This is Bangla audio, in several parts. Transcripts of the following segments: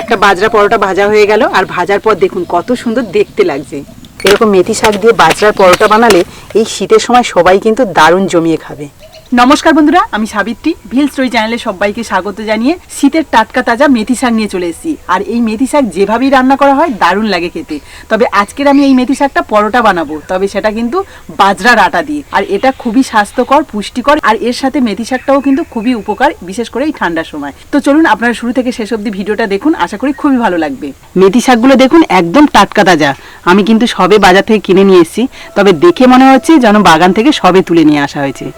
একটা বাজরা পরোটা ভাজা হয়ে গেল, আর ভাজার পর দেখুন কত সুন্দর দেখতে লাগছে। এরকম মেথি শাক দিয়ে বাজরার পরোটা বানালে এই শীতের সময় সবাই কিন্তু দারুণ জমিয়ে খাবে। নমস্কার বন্ধুরা, আমি সাবিত্রী। ভিল স্টোরি চ্যানেলে সবাইকে স্বাগত জানিয়ে শীতের টাটকা তাজা মেথি শাক নিয়ে চলে এসেছি। আর এই মেথি শাক যেভাবেই রান্না করা হয়, দারুণ লাগে খেতে। তবে আজকের আমি এই মেথি শাকটা পরোটা বানাবো, তবে সেটা কিন্তু বাজরার আটা দিয়ে। আর এটা খুবই স্বাস্থ্যকর, পুষ্টিকর, আর এর সাথে মেথি শাকটাও কিন্তু খুবই উপকার, বিশেষ করে এই ঠান্ডার সময়। তো চলুন, আপনারা শুরু থেকে শেষ অবধি ভিডিওটা দেখুন, আশা করি খুবই ভালো লাগবে। মেথি শাকগুলো দেখুন একদম টাটকা তাজা। আমি কিন্তু সবে বাজার থেকে কিনে নিয়ে এসেছি, তবে দেখে মনে হচ্ছে যেন বাগান থেকে সবে তুলে নিয়ে আসা হয়েছে।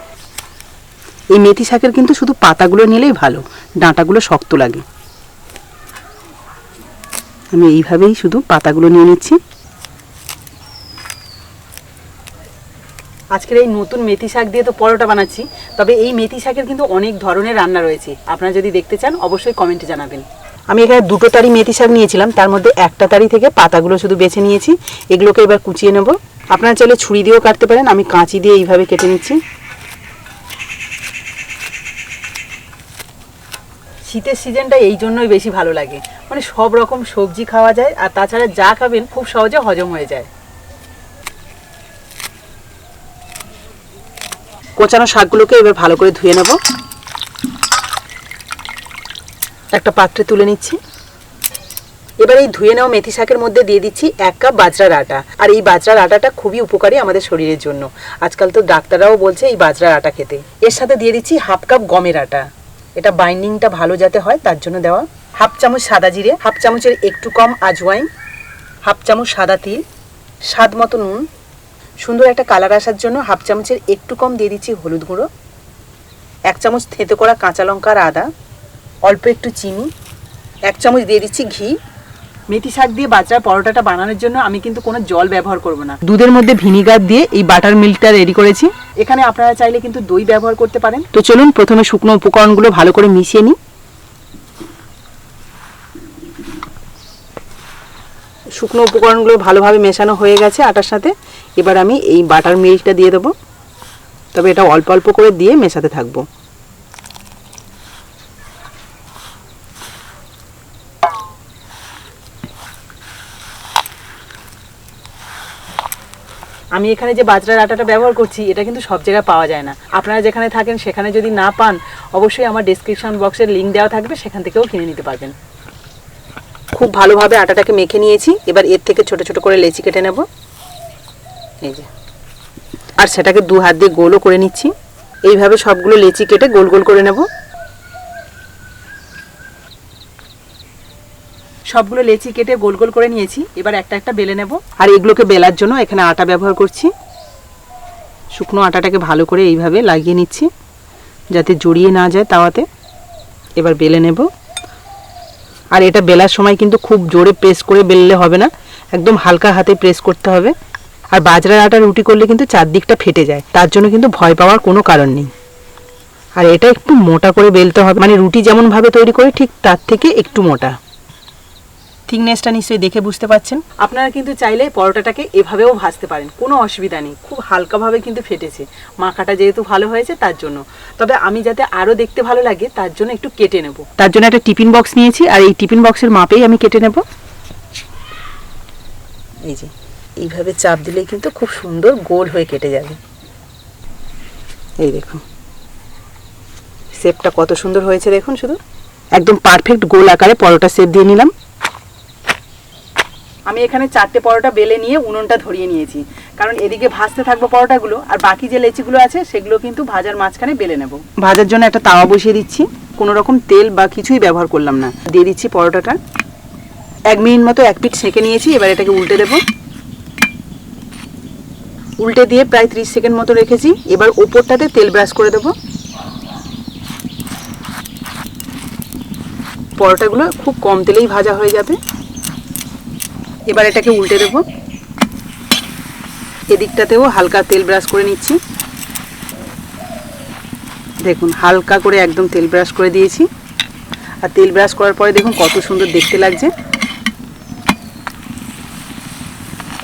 এই মেথি শাকের কিন্তু শুধু পাতাগুলো নিলেই ভালো, ডাঁটাগুলো শক্ত লাগে। আমি এইভাবেই শুধু পাতাগুলো নিয়ে নিচ্ছি। আজকের এই নতুন মেথি শাক দিয়ে তো পরোটা বানাচ্ছি, তবে এই মেথি শাকের কিন্তু অনেক ধরনের রান্না রয়েছে। আপনারা যদি দেখতে চান, অবশ্যই কমেন্টে জানাবেন। আমি এখানে দুটো তারি মেথি শাক নিয়েছিলাম, তার মধ্যে একটা তারি থেকে পাতাগুলো শুধু বেছে নিয়েছি। এগুলোকে এবার কুচিয়ে নেব। আপনারা চাইলে ছুরি দিয়েও কাটতে পারেন, আমি কাঁচি দিয়ে এইভাবে কেটে নিচ্ছি। শীতের সিজনটা এই জন্যই বেশি ভালো লাগে। মানে সব রকম সবজি খাওয়া যায় আর তাছাড়া যা খাবেন খুব সহজে হজম হয়ে যায়। কোচানো শাকগুলোকে এবার ভালো করে ধুয়ে নেব। একটা পাত্রে তুলে নিচ্ছি। এবার এই ধুয়ে নেওয়া মেথি শাকের মধ্যে দিয়ে দিচ্ছি এক কাপ বাজরার আটা। আর এই বাজরার আটাটা খুবই উপকারী আমাদের শরীরের জন্য। আজকাল তো ডাক্তাররাও বলছে এই বাজরার আটা খেতে। এর সাথে দিয়ে দিচ্ছি হাফ কাপ গমের আটা। এটা বাইন্ডিংটা ভালো যাতে হয়, তার জন্য দেওয়া হাফ চামচ সাদা জিরে, হাফ চামচের একটু কম আজওয়াইন, হাফ চামচ সাদা তিল, স্বাদ মতো নুন, সুন্দর একটা কালার আসার জন্য হাফ চামচের একটু কম দিয়ে দিচ্ছি হলুদ গুঁড়ো, এক চামচ থেঁতো করা কাঁচা লঙ্কার আদা, অল্প একটু চিনি, এক চামচ দিয়ে দিচ্ছি ঘি মেথি শাক দিয়ে বাচ্চার পরোটাটা বানানোর জন্য আমি কিন্তু কোনো জল ব্যবহার করব না। দুধের মধ্যে ভিনিগার দিয়ে এই বাটার মিল্কটা রেডি করেছি। এখানে আপনারা চাইলে কিন্তু দই ব্যবহার করতে পারেন। তো চলুন প্রথমে শুকনো উপকরণগুলো ভালো করে মিশিয়ে নিই। শুকনো উপকরণগুলো ভালোভাবে মেশানো হয়ে গেছে আটার সাথে। এবার আমি এই বাটার মিল্কটা দিয়ে দেবো। তবে এটা অল্প অল্প করে দিয়ে মেশাতে থাকব। আমি এখানে যে বাজরার আটাটা ব্যবহার করছি, এটা কিন্তু সব জায়গায় পাওয়া যায় না। আপনারা যেখানে থাকেন, সেখানে যদি না পান, অবশ্যই আমার ডেসক্রিপশন বক্সের লিঙ্ক দেওয়া থাকবে, সেখান থেকেও কিনে নিতে পারবেন। খুব ভালোভাবে আটাটাকে মেখে নিয়েছি, এবার এর থেকে ছোট ছোট করে লেচি কেটে নেব। এই যে। আর সেটাকে দু হাত দিয়ে গোলও করে নিচ্ছি। এইভাবে সবগুলো লেচি কেটে গোল গোল করে নেব। সবগুলো লেচি কেটে গোল গোল করে নিয়েছি। এবার একটা একটা বেলে নেব। আর এগুলোকে বেলার জন্য এখানে আটা ব্যবহার করছি। শুকনো আটাটাকে ভালো করে এইভাবে লাগিয়ে নিচ্ছি, যাতে জড়িয়ে না যায় তাওয়াতে। এবার বেলে নেব। আর এটা বেলার সময় কিন্তু খুব জোরে প্রেস করে বেললে হবে না। একদম হালকা হাতে প্রেস করতে হবে। আর বাজরার আটা রুটি করলে কিন্তু চারদিকটা ফেটে যায়। তার জন্য কিন্তু ভয় পাওয়ার কোনো কারণ নেই। আর এটা একটু মোটা করে বেলতে হবে। মানে রুটি যেমনভাবে তৈরি করে ঠিক তার থেকে একটু মোটা। থিকনেসটা নিশ্চয়ই দেখে বুঝতে পাচ্ছেন আপনারা কিন্তু চাইলে পরোটাটাকে এভাবেও ভাজতে পারেন, কোনো অসুবিধা নেই। খুব হালকাভাবে কিন্তু ফেটেছে। মাখাটা যেহেতু ভালো হয়েছে, তার জন্য। তবে আমি যাতে আরও দেখতে ভালো লাগে, তার জন্য একটু কেটে নেব। তার জন্য একটা টিফিন বক্স নিয়েছি, আর এই টিফিন বক্সের মাপেই আমি কেটে নেব। এই যে, এইভাবে চাপ দিলেই কিন্তু খুব সুন্দর গোল হয়ে কেটে যাবে। এই দেখুন। শেপটা কত সুন্দর হয়েছে দেখুন শুধু। একদম পারফেক্ট গোল আকারে পরোটা শেপ দিয়ে নিলাম। আমি এখানে চারটে পরোটা বেলে নিয়ে উনুনটা ধরিয়ে নিয়েছি। কারণ এদিকে ভাজতে থাকব পরোটাগুলো, আর বাকি যে লেচিগুলো আছে, সেগুলো কিন্তু ভাজার মাঝখানে বেলে নেব। ভাজার জন্য একটা তাওয়া বসিয়ে দিচ্ছি। কোনো রকম তেল বা কিছুই ব্যবহার করলাম না। দিয়ে দিচ্ছি পরোটাটা। এক মিনিট মতো এক পিঠ সেঁকে নিয়েছি, এবার এটাকে উল্টে দেবো। উল্টে দিয়ে প্রায় ত্রিশ সেকেন্ড মতো রেখেছি। এবার ওপরটাতে তেল ব্রাশ করে দেবো। পরোটাগুলো খুব কম তেলেই ভাজা হয়ে যাবে। এবার এটাকে উল্টে দেবো। এদিকটাতেও হালকা তেল ব্রাশ করে নিচ্ছি। দেখুন, হালকা করে একদম তেল ব্রাশ করে দিয়েছি। আর তেল ব্রাশ করার পরে দেখুন কত সুন্দর দেখতে লাগছে।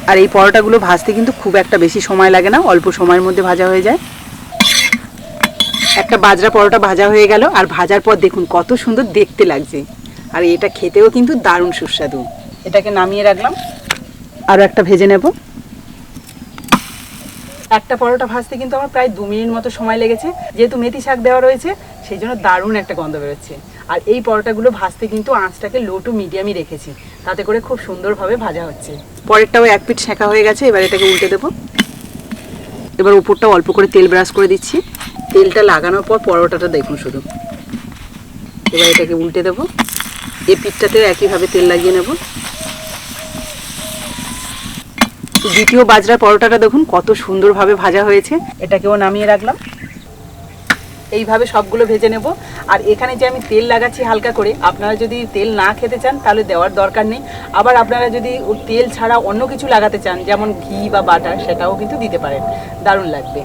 আর এই পরোটাগুলো ভাজতে কিন্তু খুব একটা বেশি সময় লাগে না, অল্প সময়ের মধ্যে ভাজা হয়ে যায়। একটা বাজরা পরোটা ভাজা হয়ে গেল, আর ভাজার পর দেখুন কত সুন্দর দেখতে লাগছে। আর এটা খেতেও কিন্তু দারুণ সুস্বাদু। এটাকে নামিয়ে রাখলাম। আরও একটা ভেজে নেব। একটা পরোটা ভাজতে কিন্তু আমার প্রায় দু মিনিট মতো সময় লেগেছে। যেহেতু মেথি শাক দেওয়া রয়েছে সেই জন্য দারুণ একটা গন্ধ বেরোচ্ছে। আর এই পরোটাগুলো ভাজতে কিন্তু আঁচটাকে লো টু মিডিয়ামই রেখেছি। তাতে করে খুব সুন্দরভাবে ভাজা হচ্ছে। পরেরটাও এক পিঠ শেখা হয়ে গেছে এবার এটাকে উল্টে দেবো। এবার উপরটা অল্প করে তেল ব্রাশ করে দিচ্ছি। তেলটা লাগানোর পর পরোটাটা দেখুন শুধু। এবার এটাকে উল্টে দেবো। এই পিঠটাতেও একইভাবে তেল লাগিয়ে নেব। দ্বিতীয় বাজরার পরোটাটা দেখুন, কত সুন্দরভাবে ভাজা হয়েছে। এটাকেও নামিয়ে রাখলাম। এইভাবে সবগুলো ভেজে নেব। আর এখানে যে আমি তেল লাগাচ্ছি হালকা করে, আপনারা যদি তেল না খেতে চান, তাহলে দেওয়ার দরকার নেই। আবার আপনারা যদি তেল ছাড়া অন্য কিছু লাগাতে চান, যেমন ঘি বা বাটার, সেটাও কিন্তু দিতে পারেন। দারুণ লাগবে।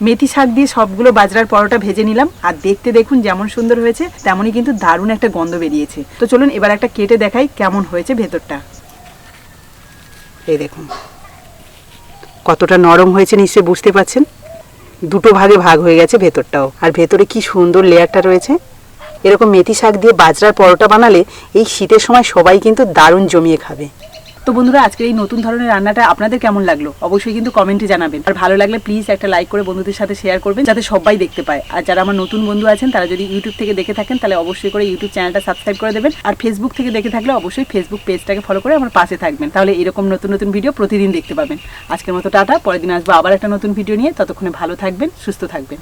মেথি শাক দিয়ে সবগুলো বাজরার পরোটা ভেজে নিলাম। আর দেখতে দেখুন যেমন সুন্দর হয়েছে, তেমনই কিন্তু দারুণ একটা গন্ধ বেরিয়েছে। তো চলুন এবার একটা কেটে দেখাই কেমন হয়েছে ভেতরটা। এই দেখুন। কতটা নরম হয়েছে নিশ্চয়ই বুঝতে পারছেন দুটো ভাগে ভাগ হয়ে গেছে ভেতরটাও। আর ভেতরে কি সুন্দর লেয়ারটা রয়েছে। এরকম মেথি শাক দিয়ে বাজরার পরোটা বানালে এই শীতের সময় সবাই কিন্তু দারুণ জমিয়ে খাবে। তো বন্ধুরা, আজকের এই নতুন ধরনের রান্নাটা আপনাদের কেমন লাগল? অবশ্যই কিন্তু কমেন্টে জানাবেন। আর ভালো লাগলে প্লিজ একটা লাইক করে বন্ধুদের সাথে শেয়ার করবেন, যাতে সবাই দেখতে পায়। আর যারা আমার নতুন বন্ধু আছেন, তারা যদি ইউটিউব থেকে দেখে থাকেন, তাহলে অবশ্যই করে ইউটিউব চ্যানেলটা সাবস্ক্রাইব করে দেবেন। আর ফেসবুক থেকে দেখে থাকলে অবশ্যই ফেসবুক পেজটাকে ফলো করে আমার পাশে থাকবেন। তাহলে এরকম নতুন নতুন ভিডিও প্রতিদিন দেখতে পাবেন। আজকের মতো টাটা, পরের দিন আসব আবার একটা নতুন ভিডিও নিয়ে। ততক্ষণে ভালো থাকবেন, সুস্থ থাকবেন।